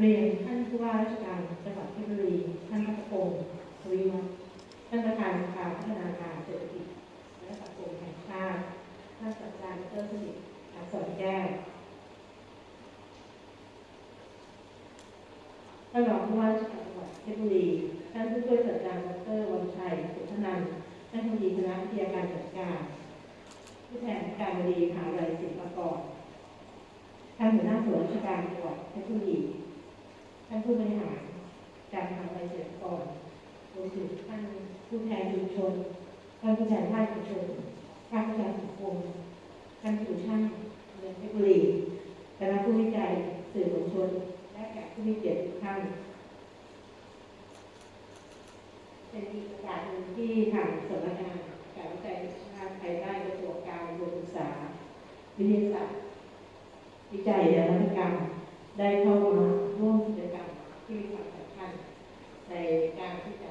เรียนท่านผู้ว่าราชการจังหวัดเพชรบุรีท่านพัฒพงศ์ทวีวัฒน์ท่านประธานการพัฒนาการเศรษฐกิจและสังคมแห่งชาติท่านศาสตราจารย์ดรสนิทอักษรแก้วท่านรองผู้ว่าราชการจังหวัดเพชรบุรีท่านผู้ช่วยศาสตราจารย์ดรวันชัยสุทนันท์ท่านผู้ดีคณะวิทยาการจัดการผู้แทนการบดีมหาวิทยาลัยศิลปากรท่านหัวหน้าส่วนราชการจังหวัด ท่านผู้บริหารจากมหาวิทยาลัยศิลปากรรวมถึงท่านผู้แทนชุมชนท่านผู้แทนภาคชุมชนภาคประชาสังคมท่านผู้ช่างเมืองเพชรบุรีคณะผู้วิจัยสื่อมวลชน และแขกผู้มีเกียรติทุกท่านเป็นอีกโอกาสหนึ่งที่ทางสำนักงานการวิจัยแห่งชาติภายใต้กระทรวงการอุดมศึกษาวิทยาศาสตร์วิจัยและนวัตกรรม ได้เข้ามาร่วมกิจกรรมที่มีความสำคัญในการที่จะ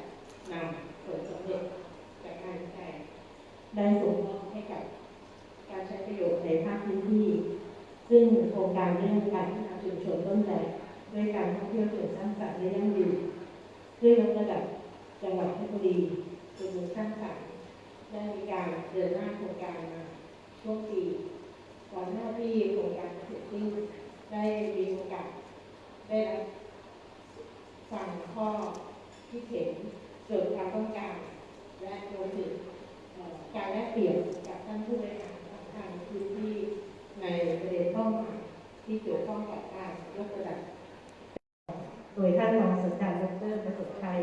นำผลสำเร็จจากการวิจัย ได้ส่งมอบให้กับการใช้ประโยชน์ในภาคพื้นที่ ซึ่งโครงการเรื่องการ พัฒนาชุมชนต้นแบบด้วยการท่องเที่ยวเชิงสร้างสรรค์และยั่งยืนเพื่อยกระดับจังหวัดเพชรบุรีเป็นเมืองสร้างสรรค์ได้มีการเดินหน้าโครงการมาช่วงปีก่อนหน้าที่โครงการเสร็จสิ้นได้มีโอกาสได้รับฟังข้อที่เห็นเกิดความต้องการและรวมถึงการแลกเปลี่ยนกับท่านผู้บริหารทางพื้นที่ในประเด็นเป้าหมาย ที่เกี่ยวข้องกับการยกระดับโดยท่านรองศาสตราจารย์ดรประสบชัย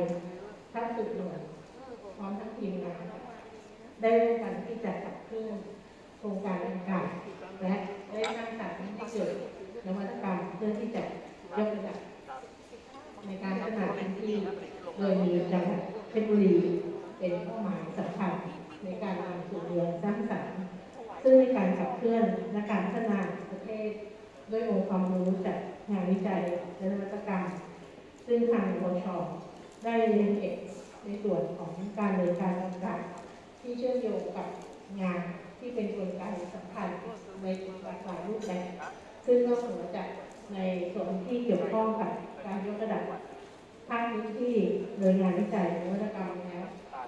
ท่านสุดหน่วยพร้อมทั้งทีมงานได้ร่วมกันที่จะขับเคลื่อนโครงการดังกล่าวและได้สร้างสรรค์ให้เกิดนวัตกรรมเพื่อที่จะยกระดับในการพัฒนาพื้นที่โดยมีจังหวัดเพชรบุรีเป็นเป้าหมายสำคัญในการนำสู่เมืองสร้างสรรค์ซึ่งในการขับเคลื่อนและการพัฒนาประเทศ ด้วยองค์ความรู้จากงานวิจัยและนวัตกรรม ซึ่งทางบชได้เรียนเก็บในส่วนของการเนินการต่างๆที่เชื่อมโยงกับงานที่เป็นกลไกสำคัญในหลากหลายรูปแบบ ซึ่งนอกเหนือจากในส่วนที่เกี่ยวข้องกับการยกระดับภาคพื้นที่โดยงานวิจัยนวัตกรรมแล้ว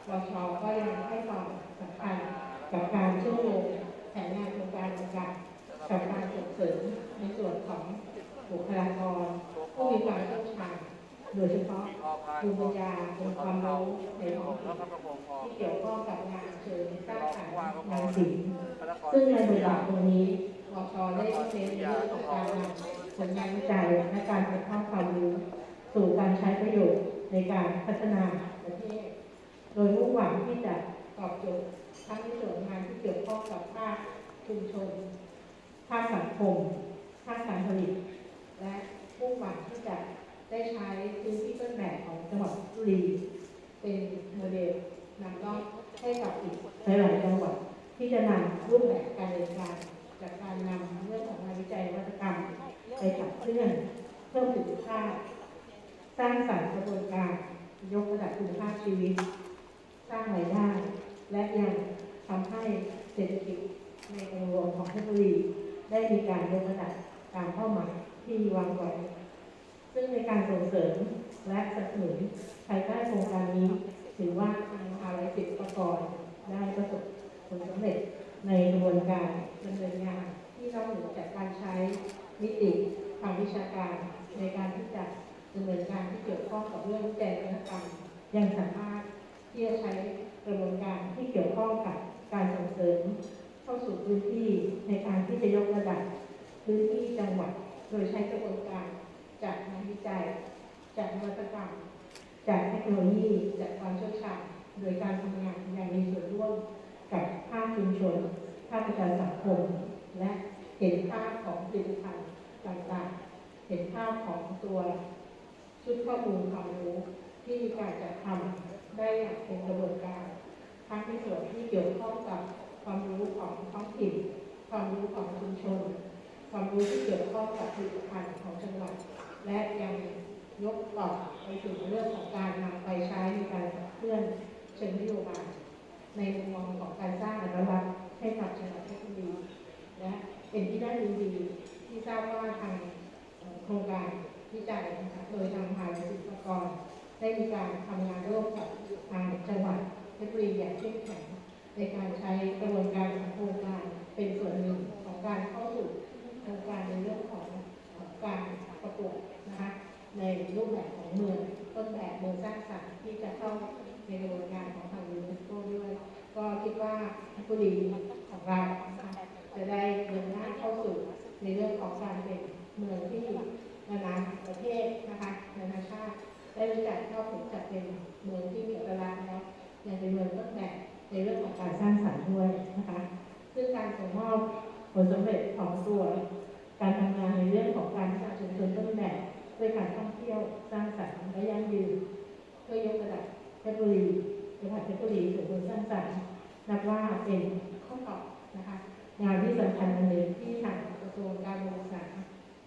บชก็ยังให้ความสำคัญกับการเชื่อมโยงแผนงานโครงการต่างๆ กับการส่งเสริมในส่วนของบุคลากรผู้มีความเชี่ยวชาญโดยเฉพาะภูมิปัญญาองค์ความรู้ในท้องถิ่นที่เกี่ยวข้องกับงานเชิงสร้างสรรค์งานศิลป์ซึ่งในบทบาทตรงนี้วชได้เน้นเรื่องของการนำผลงานวิจัยและการถ่ายทอดความรู้สู่การใช้ประโยชน์ในการพัฒนาประเทศ โดยมุ่งหวังที่จะตอบโจทย์ทั้งในส่วนงานที่เกี่ยวข้องกับภาคชุมชน คมภาคการผลิต และมุ่งหวังที่จะได้ใช้พื้นที่ต้นแบบของจังหวัดบุรีเป็นโมเดลนำร่องให้กับอีกหลายๆจังหวัดที่จะนำรูปแบบการดำเนินการจากการนำเรื่องของงานวิจัยวัตกรรมไปขับเคลื่อนเพิ่มประสิทธิภาพสร้างสรรค์กระบวนการยกระดับคุณภาพชีวิต สร้างรายได้และยังทำให้เศรษฐกิจในองค์รวมของเพชรบุรี ได้มีการยกระดับตามเป้าหมายที่วางไว้ ซึ่งในการส่งเสริมและสนับสนุนภายใต้โครงการนี้ ถือว่าทางมหาวิทยาลัยศิลปกรได้ประสบผลสำเร็จในกระบวนการดำเนินงานที่นอกเหนือจากการใช้มิติทางวิชาการในการที่จะดำเนินการที่เกี่ยวข้องกับเรื่องวิจัยนวัตกรรมยังสามารถที่จะใช้กระบวนการที่เกี่ยวข้องกับการส่งเสริมเข้าสู่พื้นที่ในการที่จะยกระดับ พื้นที่จังหวัด โดยใช้กระบวนการจากงานวิจัย จากนวัตกรรม จากเทคโนโลยี จากความเชี่ยวชาญ โดยการทำงานอย่างมีส่วนร่วมกับภาคชุมชน ภาคประชาสังคม และเห็นภาพของผลิตภัณฑ์ต่างๆ เห็นภาพของตัวชุดข้อมูลความรู้ที่มีการจัดทำได้อย่างเป็นกระบวนการทั้งในส่วนที่เกี่ยวข้องกับความรู้ของท้องถิ่น ความรู้ของชุมชน ความรู้ที่เกี่ยวข้องกับผลิตภัณฑ์ของจังหวัด และยังยกต่อไปถึงเรื่องของการนำไปใช้ในการขับเคลื่อนเชิงนโยบายในมุมมองของการสร้างอนุรักษ์ให้กับจังหวัดเพชรบุรีและเป็นที่น่ายินดีที่ทราบว่าทางโครงการวิจัยนะคะโดยทางภายศิลปากรได้มีการทำงานร่วมกับทางจังหวัดเพชรบุรีอย่างเข้มแข็งในการใช้กระบวนการของโคร ของเราจะได้เดินหน้าเข้าสู่ในเรื่องของการเป็นเมืองที่นานาประเทศนะคะนานาชาติได้รู้จักเข้าถึงจัดเป็นเมืองที่มีอัตลักษณ์แล้วยังเป็นเมืองต้นแบบในเรื่องของการสร้างสรรค์ด้วยนะคะ ซึ่งการส่งมอบผลสำเร็จของตัวนการทำงานในเรื่องของการสร้างชุมชนต้นแบบด้วยการท่องเที่ยวสร้างสรรค์และยั่งยืนเพื่อยกระดับเพชรบุรีจังหวัดเพชรบุรีสู่เมืองสร้างสรรค์นับว่าเป็นข้อต่อนะคะ งานที่สำคัญอันหนึ่งที่ทางกระทรวงการศึกษา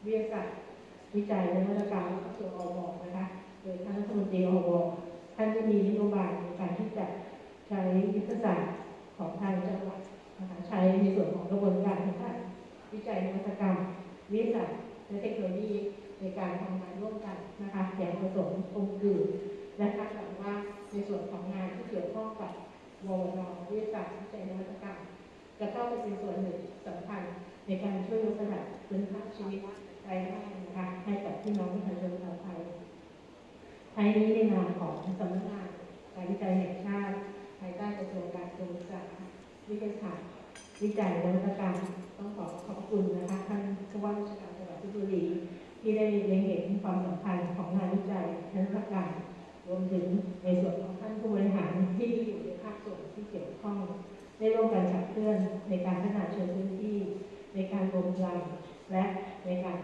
วิทยาศาสตร์วิจัยและนวัตกรรมกระทรวงอวนะคะโดยท่านรัฐมนตรีอวท่านจะมีนโยบายในการที่จะใช้ยุทธศาสตร์ของทางจังหวัดนะคะใช้ในส่วนของกระบวนการทางวิจัยนวัตกรรมวิทยาศาสตร์และเทคโนโลยีในการทำงานร่วมกันนะคะอย่างผสมกลมกลืนและคาดหวังว่าในส่วนของงานที่เกี่ยวข้องกับววนวิทยาศาสตร์วิจัยนวัตกรรม จะเข้าไปเป็นส่วนหนึ่งสำคัญในการช่วยยกระดับคุณภาพชีวิตรายได้นะคะให้กับพี่น้องประชาชนชาวไทยภายนี้ในนามของสำนักงานการวิจัยแห่งชาติภายใต้กระทรวงการศึกษาวิทยาศาสตร์วิจัยและนวัตกรรมต้องขอขอบคุณนะคะท่านผู้ว่าราชการจังหวัดเพชรบุรีที่ได้เล็งเห็นความสำคัญของงานวิจัยและนวัตกรรมรวมถึงในส่วนของท่านผู้บริหารที่อยู่ในภาคส่วนที่เกี่ยวข้องได้ร่วมกันขับเค ลื่อนในการพัฒนาเชิงพื้นที่ ในการรวมพลังและในการ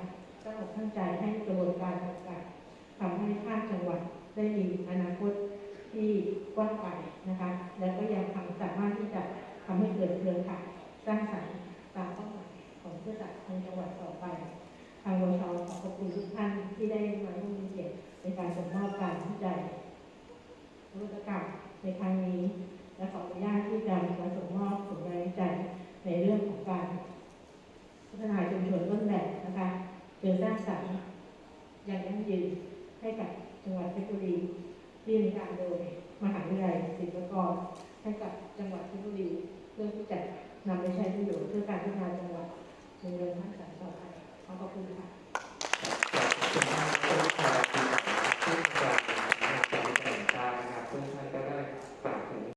ตั้งอกตั้งใจให้กระบวนการต่างๆทำให้ภาคจังหวัดได้มีอนาคตที่กว้างไกลนะคะ และก็ยังทำสามารถที่จะทำให้เกิดเครือข่ายสร้างสรรค์ตามเป้าหมายของเพื่อจัดทางจังหวัดต่อไป ทางวชขอขอบคุณทุกท่านที่ได้มาร่วมมีเกียรติในการส่งมอบการวิจัยนวัตกรรมในครั้งนี้และขออนุญาตที่จะมาส่ง มอบผลงานวิจัยในเรื่องของการพัฒนาชุมชนต้นแบบนะคะเพื่อสร้างสรรค์อย่างยั่งยืนให้กับจังหวัดเพชรบุรีที่มีการโดยมหาวิทยาลัยศิลปากรให้กับจังหวัดเพชรบุรีเพื่อที่จะนำไปใช้ประโยชน์เพื่อการพัฒนาจังหวัดในเรื่องสร้างสรรค์ต่อไปขอขอบคุณค่ะ